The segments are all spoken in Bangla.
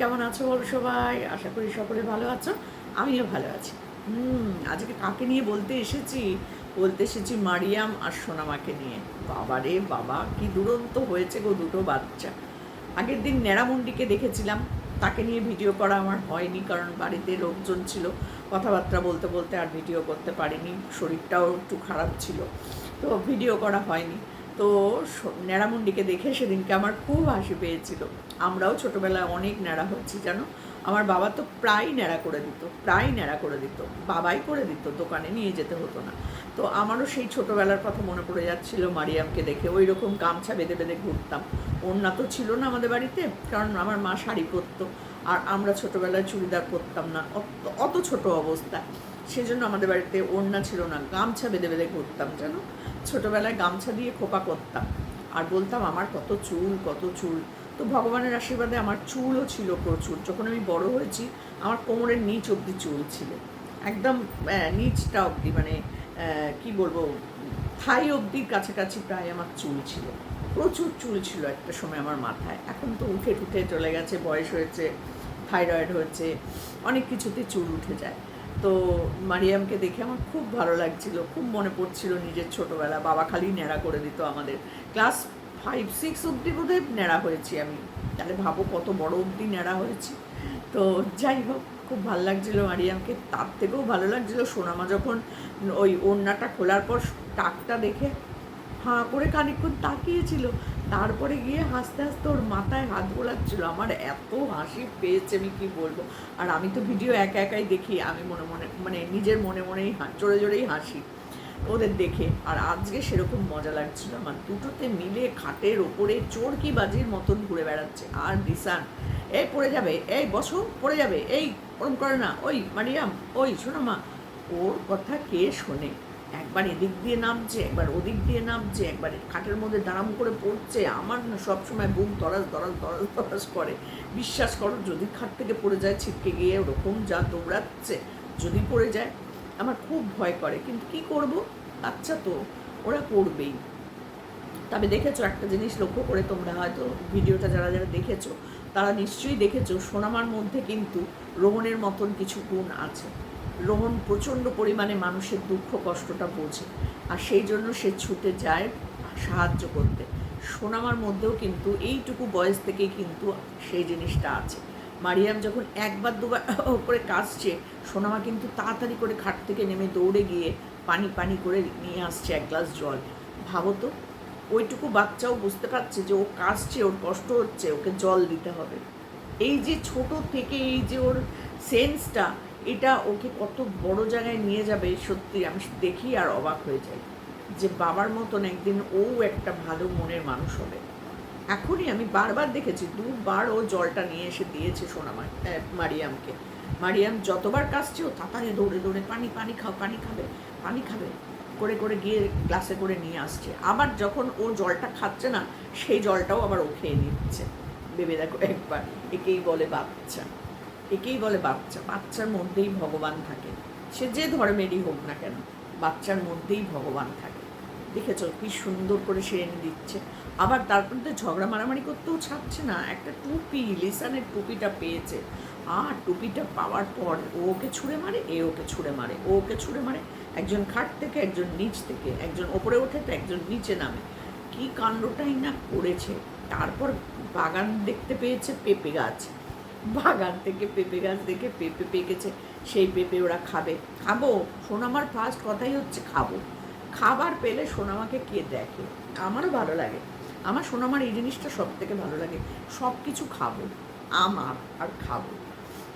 কেমন আছো বলো সবাই? আশা করি সকলে ভালো আছো, আমিও ভালো আছি। হুম, আজকে কাকে নিয়ে বলতে এসেছি? বলতে এসেছি মারিয়াম আর সোনামাকে নিয়ে। বাবা রে বাবা, কি দুরন্ত হয়েছে গো দুটো বাচ্চা। আগের দিন ন্যাড়ামুন্ডিকে দেখেছিলাম। তাকে নিয়ে ভিডিও করা আমার হয়নি কারণ বাড়িতে লোকজন ছিল। কথাবার্তা বলতে বলতে আর ভিডিও করতে পারিনি। শরীরটাও একটু খারাপ ছিল। তো ভিডিও করা হয়নি। তো ন্যাড়ামুন্ডিকে দেখে সেদিনকে আমার খুব হাসি পেয়েছিল। আমরাও ছোটোবেলায় অনেক ন্যাড়া হচ্ছি, জানো? আমার বাবা তো প্রায় ন্যাড়া করে দিত, প্রায় ন্যাড়া করে দিত। বাবাই করে দিত, দোকানে নিয়ে যেতে হতো না। তো আমারও সেই ছোটোবেলার কথা মনে পড়ে যাচ্ছিল, মারিয়ামকে দেখে। ওই রকম গামছা বেঁধে বেঁধে ঘুরতাম। ওড়না তো ছিল না আমাদের বাড়িতে, কারণ আমার মা শাড়ি পরতো। আর আমরা ছোটোবেলায় চুড়িদার পরতাম না। অত ছোট অবস্থা। সেজন্য আমাদের বাড়িতে ওড়না ছিল না। গামছা বেঁধে বেঁধে করতাম জানো? ছোটোবেলায় গামছা দিয়ে খোপা করতাম আর বলতাম, আমার কত চুল কত চুল। তো ভগবানের আশীর্বাদে আমার চুলও ছিল প্রচুর। যখন আমি বড় হয়েছি, আমার কোমরের নিচ অবধি চুল ছিল। একদম নিচটা অবধি মানে কি বলব থাই অবধির কাছাকাছি প্রায় আমার চুল ছিল। প্রচুর চুল ছিল একটা সময় আমার মাথায়। এখন তো উঠে টুঠে চলে গেছে, বয়স হয়েছে, থাইরয়েড হয়েছে, অনেক কিছুতে চুল উঠে যায়। তো মারিয়ামকে দেখে আমার খুব ভালো লাগছিল, খুব মনে পড়ছিল নিজের ছোটোবেলা, বাবা খালি ন্যাড়া করে দিত আমাদের। ক্লাস ফাইভ, সিক্স অবধি বোধহয় ন্যাড়া হয়েছি আমি। তাহলে ভাবো কত বড় অবধি ন্যাড়া হয়েছি। তো যাই হোক, খুব ভালো লাগছিল মারিয়ামকে, তার থেকেও ভালো লাগছিল। সোনামা যখন ওই ওড়নাটা খোলার পর টাকটা দেখে হাঁ করে খানিকক্ষণ তাকিয়েছিল। তারপরে গিয়ে হাসতে হাসতে ওর মাথায় হাত বোলাচ্ছিল। আমার এত হাসি পেয়েছে, আমি কি বলব? আর আমি তো ভিডিও একা একাই দেখি, আমি মনে মনে মানে নিজের মনে মনেই জোরে জোরেই হাসি ওদের দেখে। আর আজকে সেরকম মজা লাগছিল আমার দুটোতে মিলে খাটের ওপরে চোরকি বাজির মতন ঘুরে বেড়াচ্ছে। আর দিশান, এই পড়ে যাবে, এই বসো, পড়ে যাবে, এই ওরম করে না, ওই মারিয়াম, ওই শোনো মা। ওর কথা কে শোনে? একবার এদিক দিয়ে নামছে, একবার ওদিক দিয়ে নামছে, একবার খাটের মধ্যে দাঁড়াম করে পড়ছে। আমার না সবসময় বুক দরাজ দরাজ দরাজ দরাজ করে। বিশ্বাস করো, যদি খাট থেকে পড়ে যায়, ছিটকে গিয়ে ওরকম যা দৌড়াচ্ছে, যদি পড়ে যায়, আমার খুব ভয় করে। কিন্তু কি করব? বাচ্চা তো, ওরা করবেই। তবে দেখেছ, একটা জিনিস লক্ষ্য করে তোমরা হয়তো ভিডিওটা যারা যারা দেখেছ, তারা নিশ্চয়ই দেখেছ, সোনামার মধ্যে কিন্তু রোহনের মতন কিছু গুণ আছে। রোহন প্রচণ্ড পরিমাণে মানুষের দুঃখ, কষ্টটা বোঝে। আর সেই জন্য সে ছুটে যায় সাহায্য করতে। সোনামার মধ্যেও কিন্তু এইটুকু বয়স থেকেই কিন্তু সেই জিনিসটা আছে। মারিয়াম যখন একবার দুবার করে কাশছে সোনামা কিন্তু তাড়াতাড়ি করে খাট থেকে নেমে দৌড়ে গিয়ে পানি পানি করে নিয়ে আসছে এক গ্লাস জল। ভাবো তো, ওইটুকু বাচ্চাও বুঝতে পারছে যে ও কাশছে ওর কষ্ট হচ্ছে, ওকে জল দিতে হবে। এই যে ছোট থেকে এই যে ওর সেন্সটা এটা ওকে কত বড় জায়গায় নিয়ে যাবে সত্যি আমি দেখি আর অবাক হয়ে যাই যে বাবার মতন একদিন ও একটা ভালো মনের মানুষ হবে। এখনই আমি বারবার দেখেছি দুবার ও জলটা নিয়ে এসে দিয়েছে আহ, মারিয়ামকে। মারিয়াম যতবার কাশছে ও তাড়াতাড়ি দৌড়ে দৌড়ে পানি পানি খাও পানি খাবে পানি খাবে। করে করে গিয়ে গ্লাসে করে নিয়ে আসছে। আবার যখন ও জলটা খাচ্ছে না সেই জলটাও আবার ও খেয়ে নিচ্ছে। ভেবে দেখো একবার একেই বলে বাচ্চা। একেই বলে বাচ্চা। বাচ্চার মধ্যেই ভগবান থাকে। সে যে ধর্মেরই হোক না কেন, বাচ্চার মধ্যেই ভগবান থাকে। দেখেছ কি সুন্দর করে সে এনে দিচ্ছে। আবার তারপর তো ঝগড়া মারামারি করতেও ছাড়ছে না। একটা টুপি, লিসানের টুপিটা পেয়েছে। আর টুপিটা পাওয়ার পর ও ওকে ছুঁড়ে মারে, এ ওকে ছুঁড়ে মারে, ও ওকে ছুঁড়ে মারে। একজন খাট থেকে, একজন নিচ থেকে, একজন ওপরে ওঠে তো একজন নিচে নামে। কি কাণ্ডটাই না করেছে। তারপর বাগান দেখতে পেয়েছে পেঁপে গাছ। বাগান থেকে পেঁপে গাছ দেখে পেঁপে পেকেছে, সেই পেঁপে ওরা খাবে। খাব, সোনামার ফার্স্ট কথাই হচ্ছে খাব। খাবার পেলে সোনামাকে কে দেখে? আমারও ভালো লাগে। আমার সোনামার এই জিনিসটা সব থেকে ভালো লাগে। সব কিছু খাব, আমার আর খাব।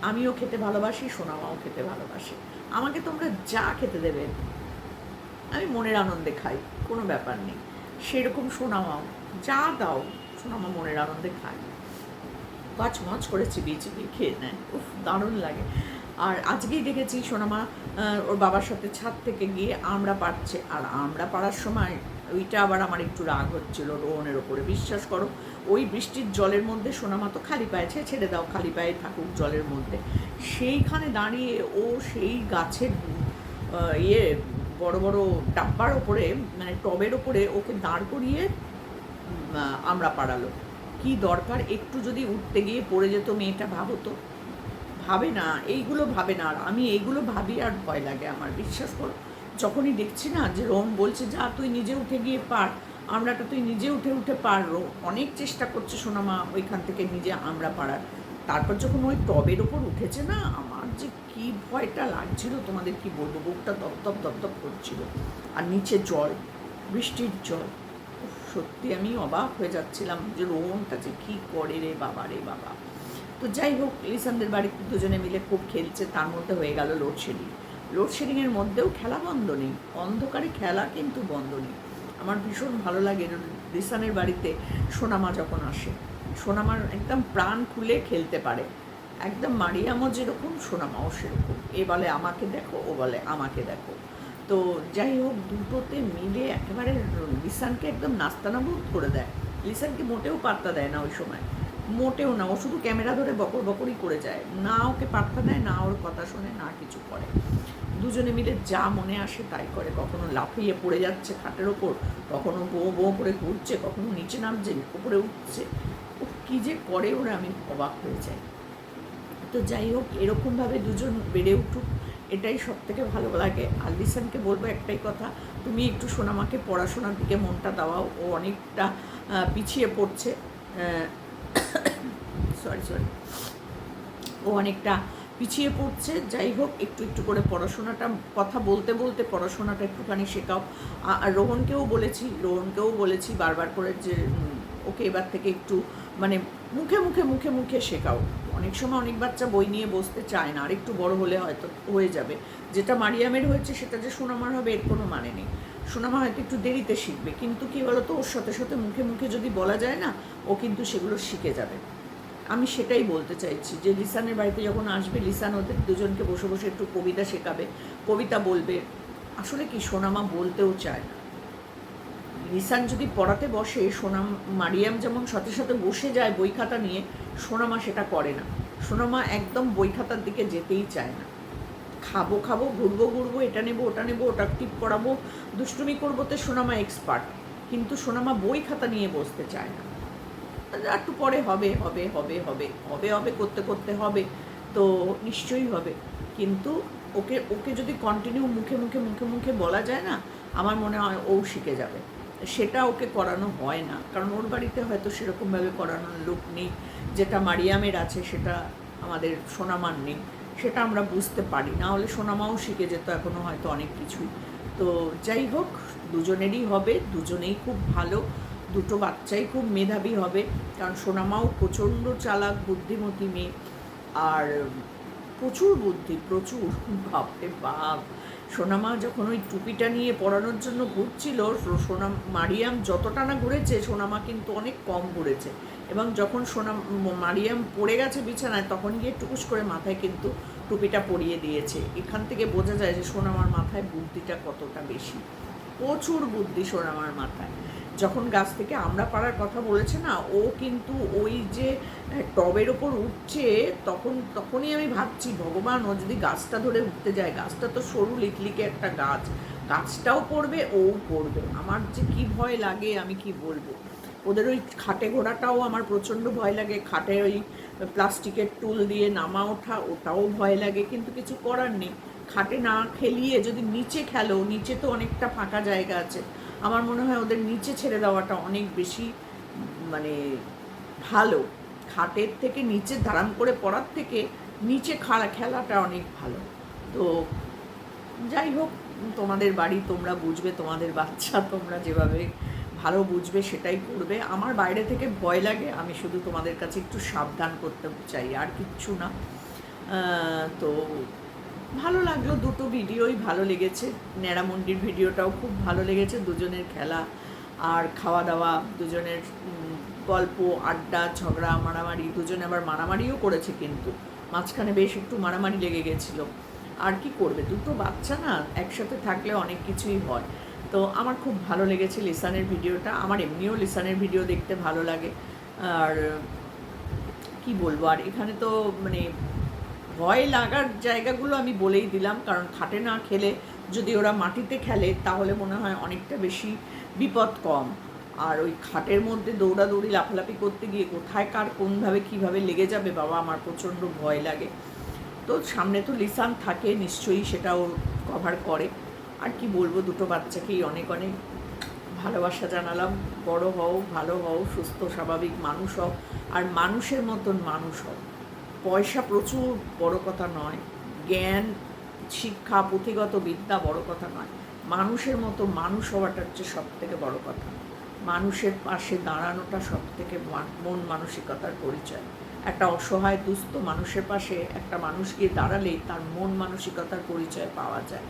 আমিও খেতে ভালোবাসি, সোনামাও খেতে ভালোবাসে। আমাকে তোমরা যা খেতে দেবে, আমি মনের আনন্দে খাই, কোনো ব্যাপার নেই। সেরকম সোনামাও, যা দাও, সোনামা মনের আনন্দে খায়। মাছ করে চিবিয়ে চিবিয়ে খেয়ে নেয়। উফ, দারুণ লাগে। আর আজকেই দেখেছি সোনামা ওর বাবার সাথে ছাদ থেকে গিয়ে আমরা পাড়ছে আর আমরা পাড়ার সময় ওইটা আবার আমার একটু রাগ হচ্ছিল, রোহনের ওপরে। বিশ্বাস করো, ওই বৃষ্টির জলের মধ্যে সোনামা তো খালি পায়ে ছেড়ে দাও, খালি পায়ে থাকুক জলের মধ্যে। সেইখানে দাঁড়িয়ে ও সেই গাছের ইয়ে বড় বড় ডাব্বার ওপরে মানে টবের ওপরে ওকে দাঁড় করিয়ে আমরা পাড়ালো। কি দরকার? একটু যদি উঠতে গিয়ে পড়ে যেত মেয়েটা, ভাবো তো। ভাবে না, এইগুলো ভাবে না আর। আমি এইগুলো ভাবি আর ভয় লাগে আমার, বিশ্বাস করো। যখনই দেখছি না যে রোম বলছে, যা, তুই নিজে উঠে গিয়ে পার। আমরাটা তুই নিজে উঠে উঠে পার অনেক চেষ্টা করছে সোনামা ওইখান থেকে নিজে আমরা পারার। তারপর যখন ওই টবের ওপর উঠেছে না, আমার যে কি ভয়টা লাগছিল, তোমাদের কি বলব? বুকটা দপদপ দপদপ করছিল। আর নিচে জল, বৃষ্টির জল। সত্যি আমি অবাক হয়ে যাচ্ছিলাম যে রোমটা যে কী করে রে বাবা রে বাবা। তো যাই হোক, লিসানদের বাড়িতে দুজনে মিলে খুব খেলছে, তার মধ্যে হয়ে গেল লোডশেডিং লোডশেডিংয়ের মধ্যেও খেলা বন্ধ নেই, অন্ধকারে খেলা কিন্তু বন্ধ নেই। আমার ভীষণ ভালো লাগে লিসানের বাড়িতে সোনামা যখন আসে। সোনামার একদম প্রাণ খুলে খেলতে পারে। একদম মারিয়ামও যেরকম, সোনামাও সেরকম। এ বলে আমাকে দেখো, ও বলে আমাকে দেখো। তো যাই হোক, দুটোতে মিলে একেবারে লিসানকে একদম নাস্তানাবুদ করে দেয়। লিসানকে মোটেও পাত্তা দেয় না ওই সময়। মোটেও না, ও শুধু ক্যামেরা ধরে বকর বকরই করে যায়। না ওকে পাত্তা দেয়, না ওর কথা শোনে, না কিছু করে। দুজনে মিলে যা মনে আসে তাই করে। কখনো লাফিয়ে পড়ে যাচ্ছে খাটের ওপর, কখনো বো বো করে ঘুরছে, কখনো নিচে নামছে, উপরে উঠছে। ও কী যে করে ওরা, আমি অবাক হয়ে যাই। তো যাই হোক, এরকমভাবে দুজন বেড়ে উঠুক। এটাই সব থেকে ভালো লাগে। আর লিসানকে বলব একটাই কথা, তুমি একটু সোনামাকে পড়াশোনার দিকে মনটা দেওয়াও। ও অনেকটা পিছিয়ে পড়ছে। সরি সরি ও অনেকটা পিছিয়ে পড়ছে। যাই হোক, একটু একটু করে পড়াশোনাটা, কথা বলতে বলতে পড়াশোনাটা একটুখানি শেখাও। আর রোহনকেও বলেছি রোহনকেও বলেছি বারবার করে যে ওকে এবার থেকে একটু মানে মুখে মুখে মুখে মুখে শেখাও। অনেক সময় অনেক বাচ্চা বই নিয়ে বসতে চায় না আর একটু বড় হলে হয়তো হয়ে যাবে। যেটা মারিয়ামের হয়েছে সেটা যে সোনামার হবে, এর কোনো মানে নেই। সোনামা হয়তো একটু দেরিতে শিখবে, কিন্তু কি বলতো, ওর সাথে সাথে মুখে মুখে যদি বলা যায় না, ও কিন্তু সেগুলো শিখে যাবে। আমি সেটাই বলতে চাইছি যে লিসানের বাড়িতে যখন আসবে, লিসান ওদের দুজনকে বসে বসে একটু কবিতা শেখাবে, কবিতা বলবে। আসলে কি সোনামা বলতেও চায় না। লিসান যদি পড়াতে বসে সোনাম মারিয়াম যেমন সাথে সাথে বসে যায় বই খাতা নিয়ে, সোনামা সেটা করে না। সোনামা একদম বই খাতার দিকে যেতেই চায় না। খাব খাব, ঘুরবো ঘুরবো, এটা নেব, ওটা নেব, ওটা টিপ পড়াবো দুষ্টুমি করব তো সোনামা এক্সপার্ট কিন্তু সোনামা বই খাতা নিয়ে বসতে চায় না। একটু পরে হবে হবে হবে হবে হবে হবে, করতে করতে হবে, তো নিশ্চয়ই হবে। কিন্তু ওকে ওকে যদি কন্টিনিউ মুখে মুখে মুখে মুখে বলা যায় না, আমার মনে হয় ও শিখে যাবে। সেটা ওকে করানো হয় না। কারণ ওর বাড়িতে হয়তো সেরকমভাবে করানোর লোক নেই। যেটা মারিয়ামের আছে, সেটা আমাদের সোনামার নেই। সেটা আমরা বুঝতে পারি। না হলে সোনামাও শিখে যেত এখনও হয়তো অনেক কিছুই। তো যাই হোক, দুজনেরই হবে, দুজনেই খুব ভালো। দুটো বাচ্চাই খুব মেধাবী হবে। কারণ সোনামাও প্রচণ্ড চালাক, বুদ্ধিমতী মেয়ে। আর প্রচুর বুদ্ধি, প্রচুর, বাপরে বাপ। সোনামা যখন ওই টুপিটা নিয়ে পড়ানোর জন্য ঘুরছিল সোনা, মারিয়াম যতটা না ঘুরেছে, সোনামা কিন্তু অনেক কম ঘুরেছে। এবং যখন সোনা মারিয়াম পড়ে গেছে বিছানায়, তখন গিয়ে টুকুস করে মাথায় কিন্তু টুপিটা পরিয়ে দিয়েছে। এখান থেকে বোঝা যায় যে সোনামার মাথায় বুদ্ধিটা কতটা বেশি। প্রচুর বুদ্ধি সোনামার মাথায়। যখন গাছ থেকে আমরা পাড়ার কথা বলেছে না, ও কিন্তু ওই যে টবের ওপর উঠছে, তখন, তখনই আমি ভাবছি, ভগবান, ও যদি গাছটা ধরে উঠতে যায়, গাছটা তো সরু লিকলিকে একটা গাছ, গাছটাও পড়বে ও পড়বে। আমার যে কি ভয় লাগে, আমি কি বলব? ওদের ওই খাটে ঘোড়াটাও আমার প্রচণ্ড ভয় লাগে, খাটে ওই প্লাস্টিকের টুল দিয়ে নামা ওঠা, ওটাও ভয় লাগে, কিন্তু কিছু করার নেই। খাটে না খেলিয়ে যদি নিচে খেলো, নিচে তো অনেকটা ফাঁকা জায়গা আছে। আমার মনে হয় ওদের নিচে ছেড়ে দেওয়াটা অনেক বেশি মানে ভালো। খাটের থেকে নিচে ধারাম করে পড়ার থেকে নিচে খাড়া, খেলাটা অনেক ভালো। তো যাই হোক, তোমাদের বাড়ি তোমরা বুঝবে, তোমাদের বাচ্চা তোমরা যেভাবে ভালো বুঝবে সেটাই করবে। আমার বাইরে থেকে ভয় লাগে, আমি শুধু তোমাদের কাছে একটু সাবধান করতে চাই, আর কিচ্ছু না। তো ভালো লাগল, দুটো ভিডিওই ভালো লেগেছে। ন্যাড়ামন্ডির ভিডিওটাও খুব ভালো লেগেছে, দুজনের খেলা আর খাওয়া দাওয়া দুজনের গল্প, আড্ডা, ঝগড়া, মারামারি, দুজনে আবার মারামারিও করেছে কিন্তু। মাঝখানে বেশ একটু মারামারি লেগে গেছিল। আর কি করবে? দুটো বাচ্চা না, একসাথে থাকলে অনেক কিছুই হয়। তো আমার খুব ভালো লেগেছে লিসানের ভিডিওটা। আমার এমনিও লিসানের ভিডিও দেখতে ভালো লাগে। আর কি বলব? আর এখানে তো মানে ভয় লাগার জায়গাগুলো আমি বলেই দিলাম, কারণ খাটে না খেলে যদি ওরা মাটিতে খেলে তাহলে মনে হয় অনেকটা বেশি বিপদ কম। আর ওই খাটের মধ্যে দৌড়াদৌড়ি, লাফালাফি করতে গিয়ে কোথায় কার কোনভাবে কীভাবে লেগে যাবে বাবা, আমার প্রচণ্ড ভয় লাগে। তো সামনে তো লিসান থাকে, নিশ্চয়ই সেটাও কভার করে। আর কি বলব, দুটো বাচ্চাকেই অনেক অনেক ভালোবাসা জানালাম। বড় হও, ভালো হও, সুস্থ, স্বাভাবিক মানুষ হও, আর মানুষের মতন মানুষ হও। পয়সা প্রচুর বড় কথা নয়। জ্ঞান, শিক্ষা, পুঁথিগত বিদ্যা বড় কথা নয়। মানুষের মতো মানুষ হওয়াটা হচ্ছে সব থেকে বড় কথা। মানুষের পাশে দাঁড়ানোটা সব থেকে মন মানসিকতার পরিচয়। একটা অসহায়, দুস্থ মানুষের পাশে একটা মানুষ গিয়ে দাঁড়ালেই তার মন মানসিকতার পরিচয় পাওয়া যায়।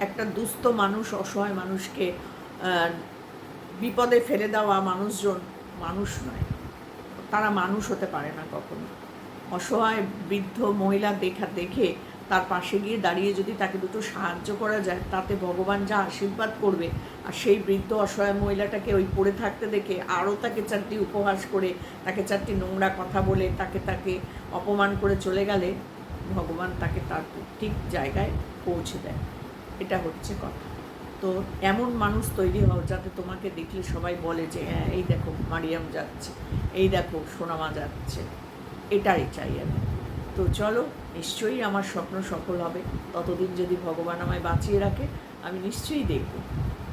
একটা দুস্থ মানুষ, অসহায় মানুষকে বিপদে ফেলে দেওয়া মানুষজন মানুষ নয়। তারা মানুষ হতে পারে না কখনো। অসহায় বৃদ্ধ মহিলা দেখা, দেখে তার পাশে গিয়ে দাঁড়িয়ে যদি তাকে দুটো সাহায্য করা যায়, তাতে ভগবান যা আশীর্বাদ করবে। আর সেই বৃদ্ধ অসহায় মহিলাটাকে ওই পড়ে থাকতে দেখে আরও তাকে চারটি উপহাস করে, তাকে চারটি নোংরা কথা বলে, তাকে তাকে অপমান করে চলে গেলে ভগবান তাকে তার ঠিক জায়গায় পৌঁছে দেয়। এটা হচ্ছে কথা। তো এমন মানুষ তৈরি হও যাতে তোমাকে দেখলে সবাই বলে যে হ্যাঁ এই দেখো, মারিয়াম যাচ্ছে, এই দেখো, সোনামা যাচ্ছে। এটাই চাই আমি। তো চলো, নিশ্চয়ই আমার স্বপ্ন সফল হবে। ততদিন যদি ভগবান আমায় বাঁচিয়ে রাখে, আমি নিশ্চয়ই দেখব।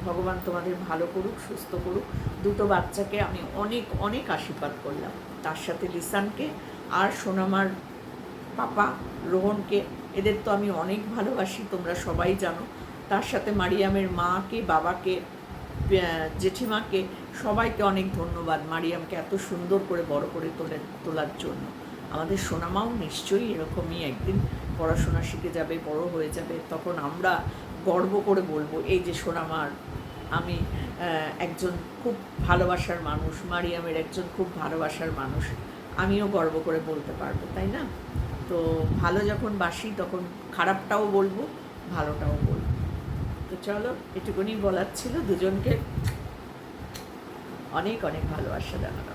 ভগবান তোমাদের ভালো করুক, সুস্থ করুক। দুটো বাচ্চাকে আমি অনেক অনেক আশীর্বাদ করলাম। তার সাথে লিসানকে আর সোনামার পাপা রোহনকে, এদের তো আমি অনেক ভালোবাসি, তোমরা সবাই জানো। তার সাথে মারিয়ামের মাকে, বাবাকে জেঠিমাকে, সবাইকে অনেক ধন্যবাদ। মারিয়ামকে এত সুন্দর করে বড় করে তোলে, তোলার জন্য। আমাদের সোনামাও নিশ্চয়ই এরকমই একদিন পড়াশোনা শিখে যাবে, বড় হয়ে যাবে, তখন আমরা গর্ব করে বলব, এই যে সোনামার, আমি একজন খুব ভালোবাসার মানুষ, মারিয়ামের একজন খুব ভালোবাসার মানুষ, আমিও গর্ব করে বলতে পারব তাই না? তো ভালো যখন বাসি, তখন খারাপটাও বলব, ভালোটাও বলব। তো চলো এটুকুনি বলার ছিল, দুজনকে অনেক অনেক ভালোবাসা জানানো